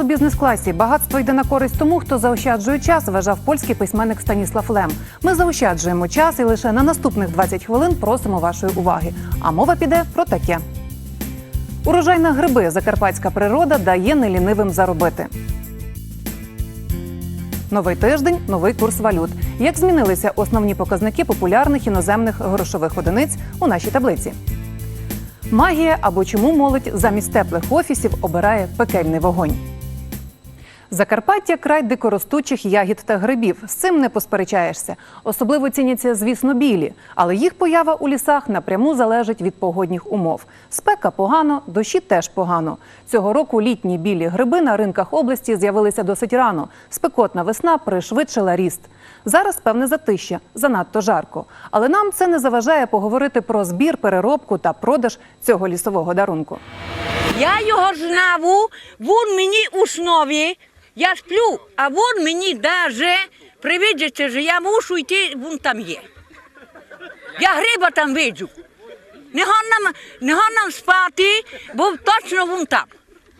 У бізнес-класі. Багатство йде на користь тому, хто заощаджує час, вважав польський письменник Станіслав Лем. Ми заощаджуємо час і лише на наступних 20 хвилин просимо вашої уваги. А мова піде про таке. Урожай на гриби закарпатська природа дає нелінивим заробити. Новий тиждень, новий курс валют. Як змінилися основні показники популярних іноземних грошових одиниць у нашій таблиці? Магія або чому молодь замість теплих офісів обирає пекельний вогонь. Закарпаття край дикоростучих ягід та грибів. З цим не посперечаєшся. Особливо ціняться, звісно, білі, але їх поява у лісах напряму залежить від погодних умов. Спека погано, дощі теж погано. Цього року літні білі гриби на ринках області з'явилися досить рано. Спекотна весна пришвидшила ріст. Зараз певне затища, занадто жарко. Але нам це не заважає поговорити про збір, переробку та продаж цього лісового дарунку. Я його знав, він мені у снові, я сплю, а він мені даже привидиться, що я мушу йти, він там є. Я гриба там виджу. Не нам, не нам спати, бо точно він там.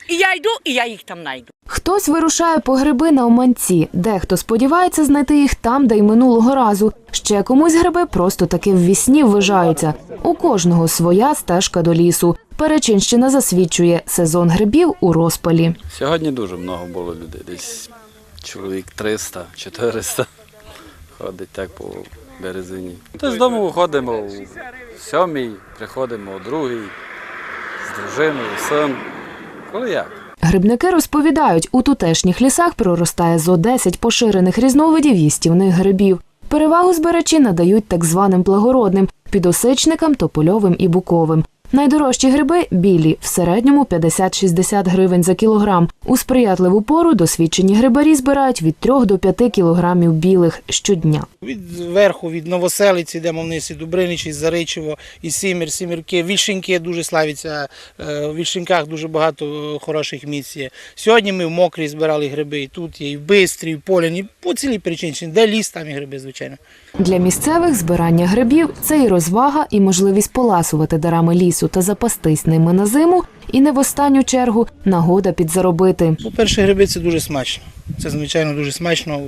І я йду, і я їх там знайду. Хтось вирушає по гриби на Оманці, дехто сподівається знайти їх там, де й минулого разу. Ще комусь гриби просто таки в вісні ввижаються. У кожного своя стежка до лісу. Перечинщина засвідчує сезон грибів у розпалі. Сьогодні дуже много було людей, десь чоловік 300, 400 ходить так по березині. Та з дому виходимо о сьомій, приходимо о другій, з дружиною, син. Коли як? Грибники розповідають, у тутешніх лісах проростає зо 10 поширених різновидів їстівних грибів. Перевагу збирачі надають так званим благородним підосичникам, топольовим і буковим. Найдорожчі гриби білі, в середньому 50-60 гривень за кілограм. У сприятливу пору досвідчені грибарі збирають від 3 до 5 кілограмів білих щодня. Від верху, від Новоселиці, йдемо вниз, і Дубринич, і Заричево, і Сімір, Сімірки. Вільшинки дуже славяться. е, В Вільшинках дуже багато е, хороших місць є. Сьогодні ми в Мокрій збирали гриби, і тут є, і в Бистрі, і в Поляні, по цілій Перечинщині. Де ліс, там і гриби, звичайно. Для місцевих збирання грибів це і розвага, і можливість поласувати дарами лісу та запастись ними на зиму, і не в останню чергу нагода підзаробити. По-перше, гриби це дуже смачно. Це, звичайно, дуже смачно.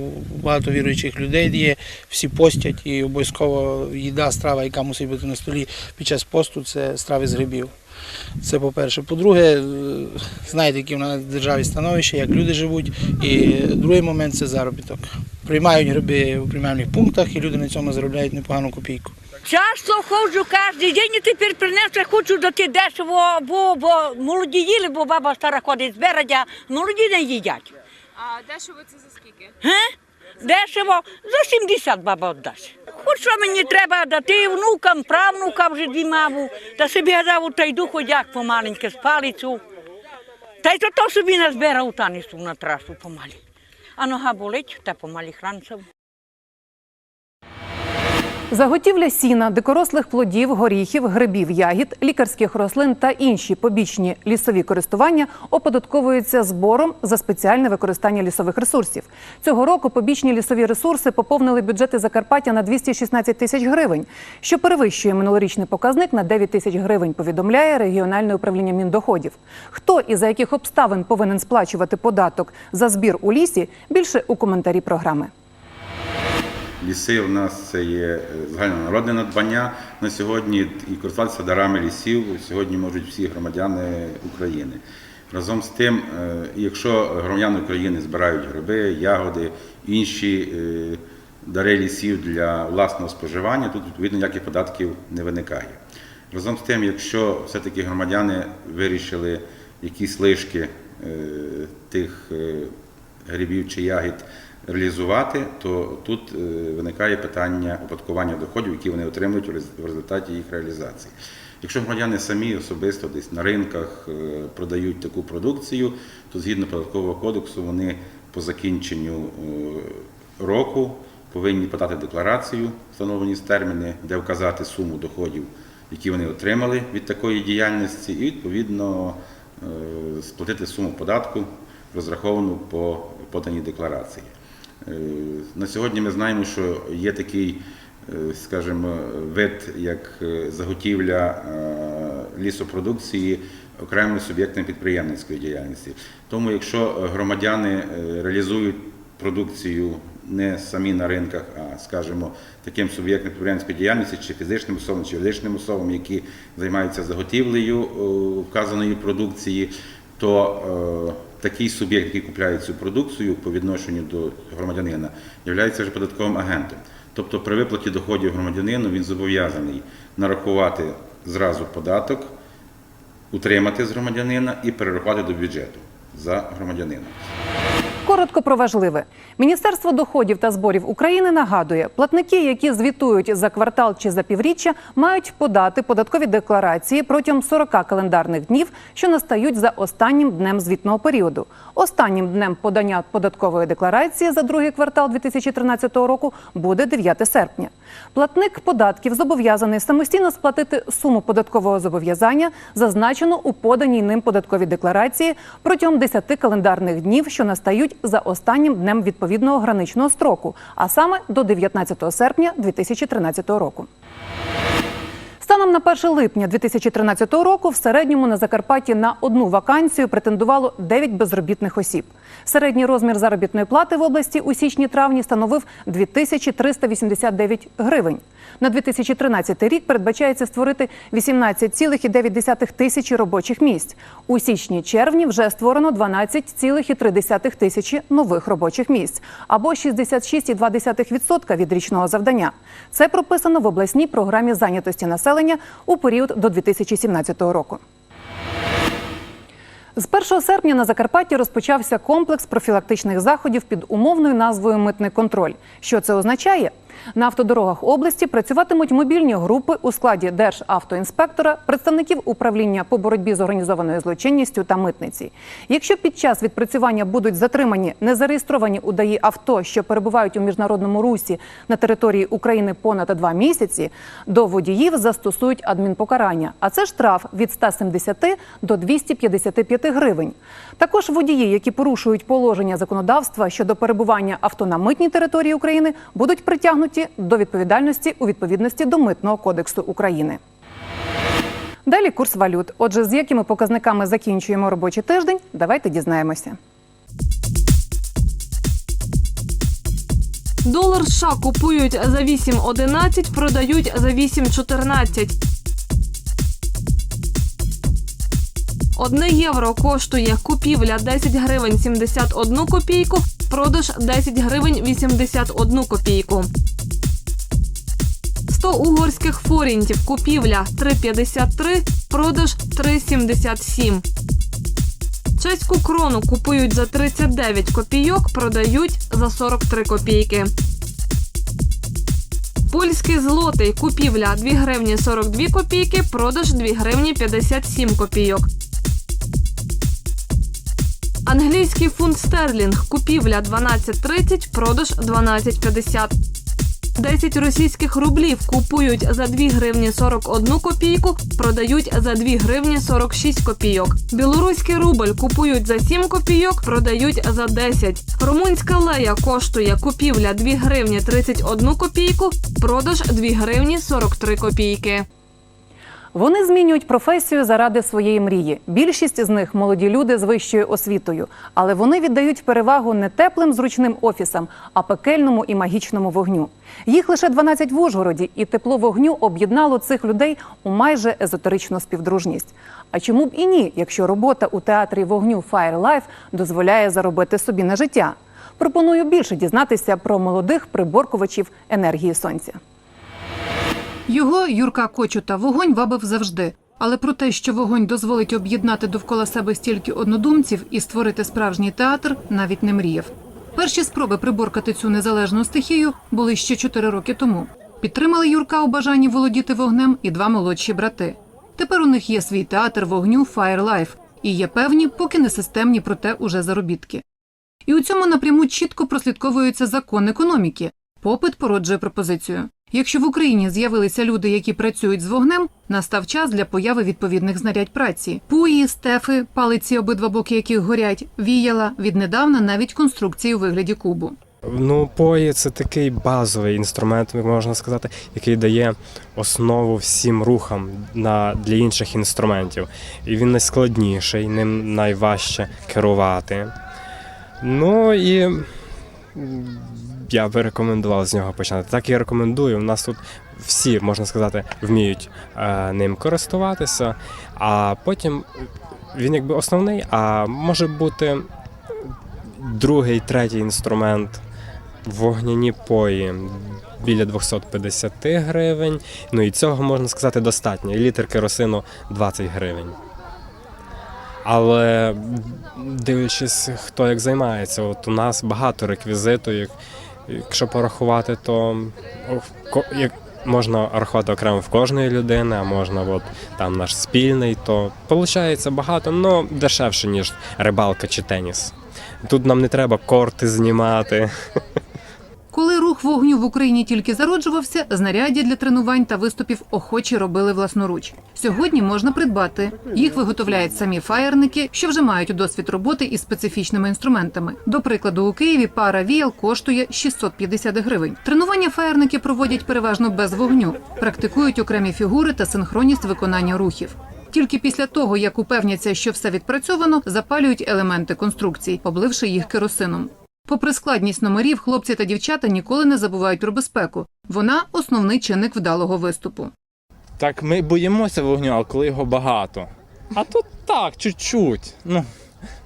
Багато віруючих людей є, всі постять і обов'язково їда, страва, яка мусить бути на столі під час посту, це страви з грибів. Це по-перше. По-друге, е, знаєте, яке в нас державі становище, як люди живуть. І другий момент це заробіток. Приймають гриби у приймальних пунктах, і люди на цьому заробляють непогану копійку. Часто ходжу кожен день і тепер принесу, хочу дати дешево, бо, бо молоді їли, бо баба стара ходить збирати, а молоді не їдять. А дешево це за скільки? Ге? Дешево за 70 баба віддасть. Хоч що мені треба дати внукам, правнукам вже дві маву, та собі гадав, та йду ходяк помаленьке з палицю. Та й то, то собі назбирав та несу на трасу помалі. А нога болить, та помалі хранцев. Заготівля сіна, дикорослих плодів, горіхів, грибів, ягід, лікарських рослин та інші побічні лісові користування оподатковуються збором за спеціальне використання лісових ресурсів. Цього року побічні лісові ресурси поповнили бюджети Закарпаття на 216 тисяч гривень, що перевищує минулорічний показник на 9 тисяч гривень. Повідомляє регіональне управління міндоходів. Хто і за яких обставин повинен сплачувати податок за збір у лісі? Більше у коментарі програми. Ліси у нас це є е, загальнонародне надбання на сьогодні і користуватися дарами лісів сьогодні можуть всі громадяни України. Разом з тим, е, якщо громадяни України збирають гриби, ягоди, інші е, дари лісів для власного споживання, тут відповідно ніяких податків не виникає. Разом з тим, якщо все-таки громадяни вирішили якісь лишки тих грибів чи ягід реалізувати, то тут е, виникає питання оподаткування доходів, які вони отримують в результаті їх реалізації. Якщо громадяни самі особисто десь на ринках е, продають таку продукцію, то згідно податкового кодексу вони по закінченню е, року повинні подати декларацію, встановлені з терміни, де вказати суму доходів, які вони отримали від такої діяльності, і відповідно сплатити суму податку, розраховану по поданій декларації. Е, На сьогодні ми знаємо, що є такий, е, скажімо, вид, як е, заготівля лісопродукції окремими суб'єктами підприємницької діяльності. Тому, якщо громадяни реалізують продукцію не самі на ринках, а скажімо, таким суб'єктом підприємницької діяльності, чи фізичним особам, чи юридичним особам, які займаються заготівлею вказаної продукції, то такий суб'єкт, який купляє цю продукцію по відношенню до громадянина, є вже податковим агентом. Тобто при виплаті доходів громадянину він зобов'язаний нарахувати зразу податок, утримати з громадянина і перерахувати до бюджету за громадянина. Коротко про важливе. Міністерство доходів та зборів України нагадує, платники, які звітують за квартал чи за півріччя, мають подати податкові декларації протягом 40 календарних днів, що настають за останнім днем звітного періоду. Останнім днем подання податкової декларації за другий квартал 2013 року буде 9 серпня. Платник податків зобов'язаний самостійно сплатити суму податкового зобов'язання, зазначену у поданій ним податковій декларації протягом 10 календарних днів, що настають за останнім днем відповідного граничного строку, а саме до 19 серпня 2013 року. Станом на 1 липня 2013 року в середньому на Закарпатті на одну вакансію претендувало 9 безробітних осіб. Середній розмір заробітної плати в області у січні-травні становив 2389 гривень. На 2013 рік передбачається створити 18,9 тисячі робочих місць. У січні-червні вже створено 12,3 тисячі нових робочих місць або 66,2% від річного завдання. Це прописано в обласній програмі зайнятості населення у період до 2017 року. З 1 серпня на Закарпатті розпочався комплекс профілактичних заходів під умовною назвою Митний контроль. Що це означає? На автодорогах області працюватимуть мобільні групи у складі державтоінспектора, представників управління по боротьбі з організованою злочинністю та митниці. Якщо під час відпрацювання будуть затримані незареєстровані у ДАІ авто, що перебувають у міжнародному русі на території України понад два місяці, до водіїв застосують адмінпокарання. А це штраф від 170 до 255 гривень. Також водії, які порушують положення законодавства щодо перебування авто на митній території України, будуть притягнуті до відповідальності у відповідності до митного кодексу України. Далі курс валют. Отже, з якими показниками закінчуємо робочий тиждень, давайте дізнаємося. Долар США купують за 8,11, продають за 8,14. Одне євро коштує купівля 10 гривень 71 копійку, продаж 10 гривень 81 копійку. 100 угорських форінтів купівля 3,53, продаж 3,77. Чеську крону купують за 39 копійок, продають за 43 копійки. Польський злотий купівля 2 гривні 42 копійки, продаж 2 гривні 57 копійок. Англійський фунт стерлінг купівля 12.30, продаж 12.50. 10 російських рублів купують за 2 гривні 41 копійку, продають за 2 гривні 46 копійок. Білоруський рубль купують за 7 копійок, продають за 10. Румунська лея коштує купівля 2 гривні 31 копійку, продаж 2 гривні 43 копійки. Вони змінюють професію заради своєї мрії. Більшість з них молоді люди з вищою освітою, але вони віддають перевагу не теплим зручним офісам, а пекельному і магічному вогню. Їх лише 12 в Ужгороді, і тепло вогню об'єднало цих людей у майже езотеричну співдружність. А чому б і ні, якщо робота у театрі вогню Fire Life дозволяє заробити собі на життя? Пропоную більше дізнатися про молодих приборкувачів енергії сонця. Його Юрка Кочута вогонь вабив завжди. Але про те, що вогонь дозволить об'єднати довкола себе стільки однодумців і створити справжній театр, навіть не мріяв. Перші спроби приборкати цю незалежну стихію були ще чотири роки тому. Підтримали Юрка у бажанні володіти вогнем і два молодші брати. Тепер у них є свій театр вогню Fire Life і є певні, поки не системні, проте уже заробітки. І у цьому напряму чітко прослідковується закон економіки. Попит породжує пропозицію. Якщо в Україні з'явилися люди, які працюють з вогнем, настав час для появи відповідних знарядь праці: пуї, стефи, палиці, обидва боки яких горять, віяла віднедавна навіть конструкції у вигляді кубу. Ну, пої це такий базовий інструмент, можна сказати, який дає основу всім рухам на, для інших інструментів. І він найскладніший, ним найважче керувати. Ну і я би рекомендував з нього починати. Так і рекомендую. У нас тут всі, можна сказати, вміють е, ним користуватися, а потім він якби основний, а може бути другий, третій інструмент вогняні пої біля 250 гривень. Ну і цього можна сказати достатньо. І літр керосину 20 гривень. Але дивлячись, хто як займається, от у нас багато реквізиту. Як- Якщо порахувати, то ко- як можна рахувати окремо в кожної людини, а можна от там наш спільний, то виходить багато, але дешевше, ніж рибалка чи теніс. Тут нам не треба корти знімати. Коли рух вогню в Україні тільки зароджувався, знаряддя для тренувань та виступів охочі робили власноруч. Сьогодні можна придбати. Їх виготовляють самі фаєрники, що вже мають досвід роботи із специфічними інструментами. До прикладу, у Києві пара віял коштує 650 гривень. Тренування фаєрники проводять переважно без вогню, практикують окремі фігури та синхронність виконання рухів. Тільки після того, як упевняться, що все відпрацьовано, запалюють елементи конструкцій, обливши їх керосином. Попри складність номерів, хлопці та дівчата ніколи не забувають про безпеку. Вона основний чинник вдалого виступу. Так ми боїмося вогню, а коли його багато. А тут так, чуть-чуть. Ну,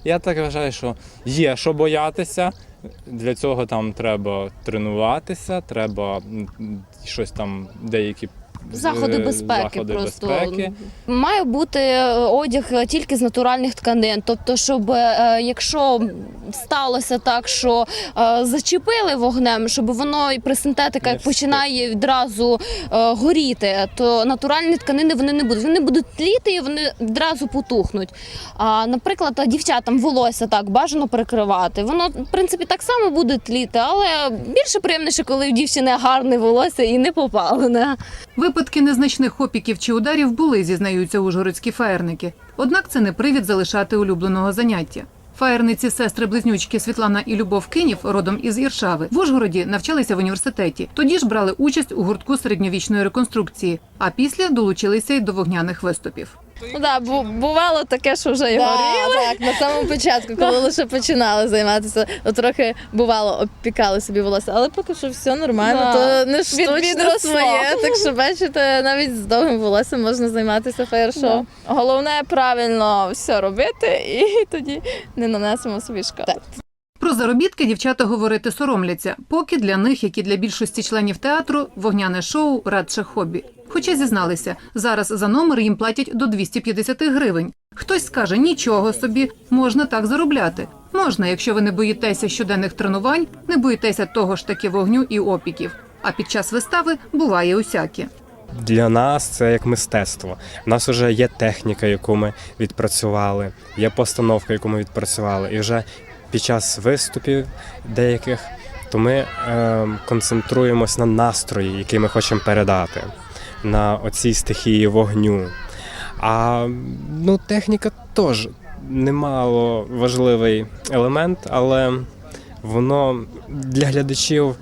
я так вважаю, що є що боятися. Для цього там треба тренуватися, треба щось там, деякі Заходи е, безпеки заходи просто безпеки. має бути е, одяг тільки з натуральних тканин. Тобто, щоб е, якщо сталося так, що е, зачепили вогнем, щоб воно і при синтетика Не починає відразу е, горіти, то натуральні тканини вони не будуть. Вони будуть тліти і вони відразу потухнуть. А наприклад, дівчатам волосся так бажано перекривати. Воно в принципі так само буде тліти, але більше приємніше, коли в дівчини гарне волосся і не попалене. Випадки незначних опіків чи ударів були, зізнаються ужгородські фаєрники. Однак це не привід залишати улюбленого заняття. Фаєрниці сестри-близнючки Світлана і Любов Кинів, родом із Іршави, в Ужгороді навчалися в університеті. Тоді ж брали участь у гуртку середньовічної реконструкції, а після долучилися й до вогняних виступів. Ну да, бу- бувало таке, що вже й горіло. Так, на самому початку, коли лише починали займатися, от трохи бувало, обпікали собі волосся, але поки що все нормально, Да. то не штучно відросло. своє. Так що бачите, навіть з довгим волоссям можна займатися фаєр-шоу. Головне правильно все робити, і тоді не нанесемо собі шкоди. Про заробітки дівчата говорити соромляться, поки для них, як і для більшості членів театру, вогняне шоу радше хобі. Хоча зізналися, зараз за номер їм платять до 250 гривень. Хтось скаже, нічого собі, можна так заробляти. Можна, якщо ви не боїтеся щоденних тренувань, не боїтеся того ж таки вогню і опіків. А під час вистави буває усяке. Для нас це як мистецтво. У нас вже є техніка, яку ми відпрацювали, є постановка, яку ми відпрацювали. І вже під час виступів деяких, то ми е, концентруємось на настрої, який ми хочемо передати, на оцій стихії вогню. А ну, техніка теж немало важливий елемент, але воно для глядачів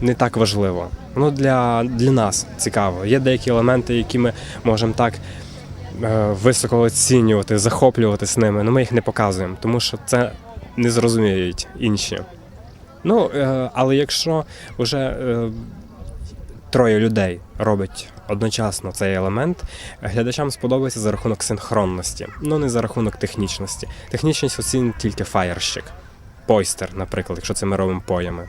не так важливо. Воно для, для нас цікаво. Є деякі елементи, які ми можемо так е, високо оцінювати, захоплюватись ними, але ми їх не показуємо, тому що це не зрозуміють інші. Ну, е, але якщо вже е, троє людей робить одночасно цей елемент, глядачам сподобається за рахунок синхронності, ну не за рахунок технічності. Технічність оцінить тільки фаєрщик, пойстер, наприклад, якщо це ми робимо поями.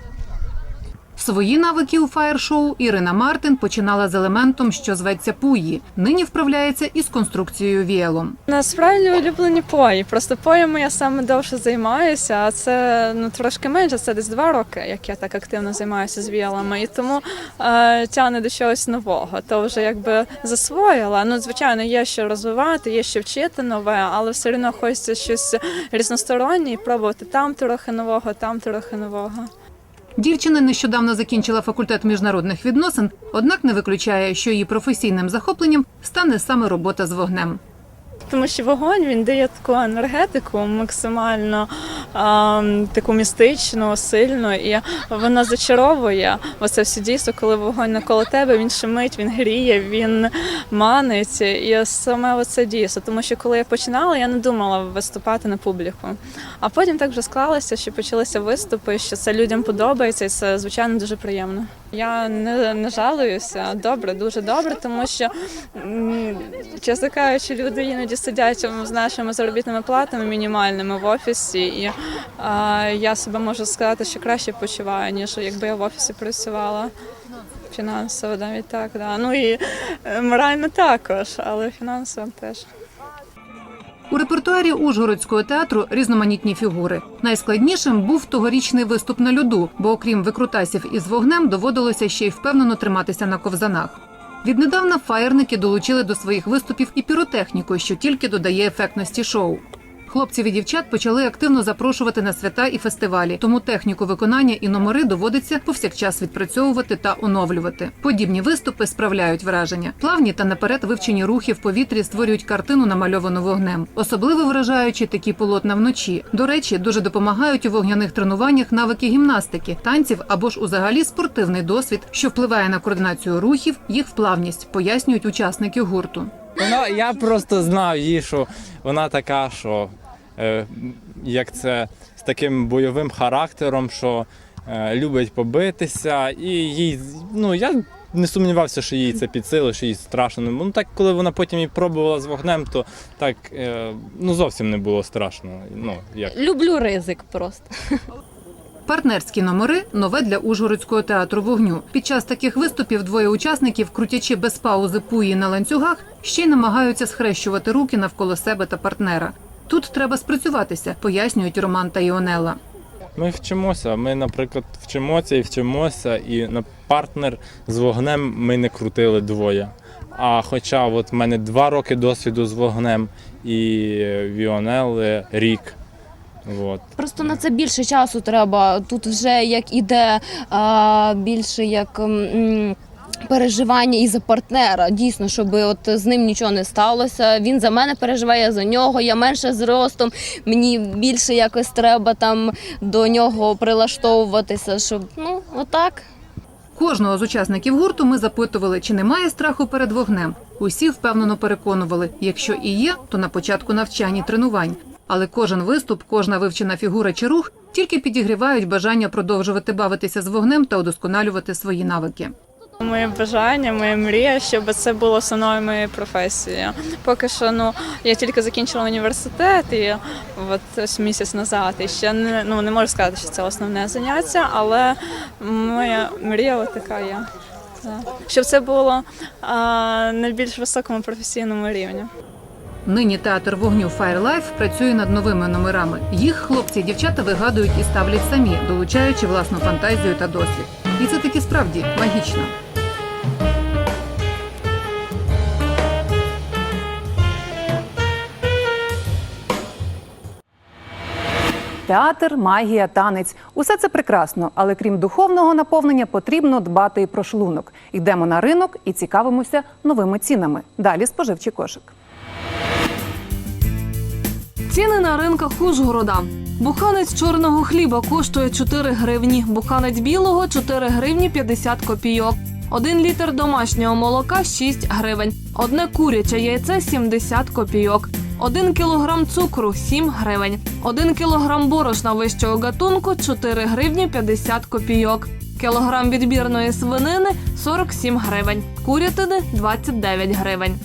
Свої навики у фаєр-шоу Ірина Мартин починала з елементом, що зветься пуї. Нині вправляється із конструкцією віялом. Насправді улюблені пої. Просто поями я саме довше займаюся, а це ну трошки менше. Це десь два роки, як я так активно займаюся з віялами, і тому е, тягне до чогось нового. То вже якби засвоїла. Ну, звичайно, є що розвивати, є що вчити нове, але все одно хочеться щось різностороннє і пробувати там трохи нового, там трохи нового. Дівчина нещодавно закінчила факультет міжнародних відносин, однак не виключає, що її професійним захопленням стане саме робота з вогнем. Тому що вогонь він дає таку енергетику максимально таку містичну, сильну, і вона зачаровує оце все дійство, коли вогонь навколо тебе, він шумить, він гріє, він манить. І саме оце дійство. Тому що коли я починала, я не думала виступати на публіку. А потім так вже склалося, що почалися виступи, що це людям подобається, і це звичайно дуже приємно. Я не, не жалуюся, добре, дуже добре, тому що, чесно кажучи, люди іноді сидять з нашими заробітними платами мінімальними в офісі, і а, я себе можу сказати, що краще почуваю, ніж якби я в офісі працювала. Фінансово навіть так, да. Ну і е, морально також, але фінансово теж. У репертуарі Ужгородського театру різноманітні фігури. Найскладнішим був тогорічний виступ на льоду, бо окрім викрутасів із вогнем доводилося ще й впевнено триматися на ковзанах. Віднедавна фаєрники долучили до своїх виступів і піротехніку, що тільки додає ефектності шоу. Хлопців і дівчат почали активно запрошувати на свята і фестивалі, тому техніку виконання і номери доводиться повсякчас відпрацьовувати та оновлювати. Подібні виступи справляють враження. Плавні та наперед вивчені рухи в повітрі створюють картину, намальовану вогнем. Особливо вражаючі такі полотна вночі. До речі, дуже допомагають у вогняних тренуваннях навики гімнастики, танців або ж узагалі спортивний досвід, що впливає на координацію рухів, їх вплавність, пояснюють учасники гурту. Вона, я просто знав її, що вона така, що е, як це з таким бойовим характером, що е, любить побитися, і їй, ну я не сумнівався, що їй це під силу, що їй страшно. Ну так, коли вона потім і пробувала з вогнем, то так е, ну зовсім не було страшно. Ну як. Люблю ризик просто. Партнерські номери нове для Ужгородського театру вогню. Під час таких виступів двоє учасників, крутячи без паузи пуї на ланцюгах, ще й намагаються схрещувати руки навколо себе та партнера. Тут треба спрацюватися, пояснюють Роман та Іонела. Ми вчимося. Ми, наприклад, вчимося і вчимося, і на партнер з вогнем ми не крутили двоє. А хоча от в мене два роки досвіду з вогнем і Віонели рік. От. Просто на це більше часу треба. Тут вже як іде а, більше як. м, Переживання і за партнера, дійсно, щоб от з ним нічого не сталося. Він за мене переживає я за нього. Я менше зростом. Мені більше якось треба там до нього прилаштовуватися, щоб ну отак. Кожного з учасників гурту ми запитували, чи немає страху перед вогнем. Усі впевнено переконували, якщо і є, то на початку навчань і тренувань. Але кожен виступ, кожна вивчена фігура чи рух тільки підігрівають бажання продовжувати бавитися з вогнем та удосконалювати свої навики. Моє бажання, моя мрія, щоб це було основною моєю професією. Поки що, ну я тільки закінчила університет і от ось місяць назад. І ще не ну не можу сказати, що це основне заняття, але моя мрія от така є. Щоб це було а, на більш високому професійному рівні. Нині театр вогню Fire Life працює над новими номерами. Їх хлопці і дівчата вигадують і ставлять самі, долучаючи власну фантазію та досвід. І це таки справді магічно. Театр, магія, танець усе це прекрасно, але крім духовного наповнення, потрібно дбати і про шлунок. Йдемо на ринок і цікавимося новими цінами. Далі споживчий кошик. Ціни на ринках Ужгорода. Буханець чорного хліба коштує 4 гривні, буханець білого 4 гривні 50 копійок. Один літр домашнього молока 6 гривень. Одне куряче яйце 70 копійок. Один кілограм цукру 7 гривень. Один кілограм борошна вищого гатунку 4 гривні 50 копійок. Кілограм відбірної свинини 47 гривень. Курятини 29 гривень.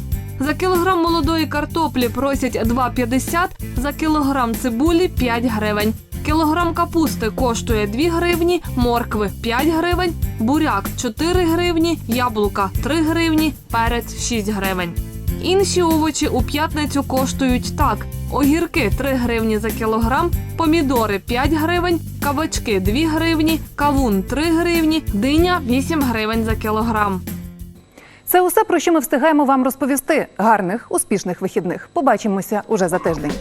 За кілограм молодої картоплі просять 2,50, за кілограм цибулі 5 гривень. Кілограм капусти коштує 2 гривні, моркви 5 гривень, буряк 4 гривні, яблука 3 гривні, перець 6 гривень. Інші овочі у п'ятницю коштують так: огірки 3 гривні за кілограм, помідори 5 гривень, кабачки 2 гривні, кавун 3 гривні, диня 8 гривень за кілограм. Це усе про що ми встигаємо вам розповісти. Гарних, успішних вихідних. Побачимося уже за тиждень.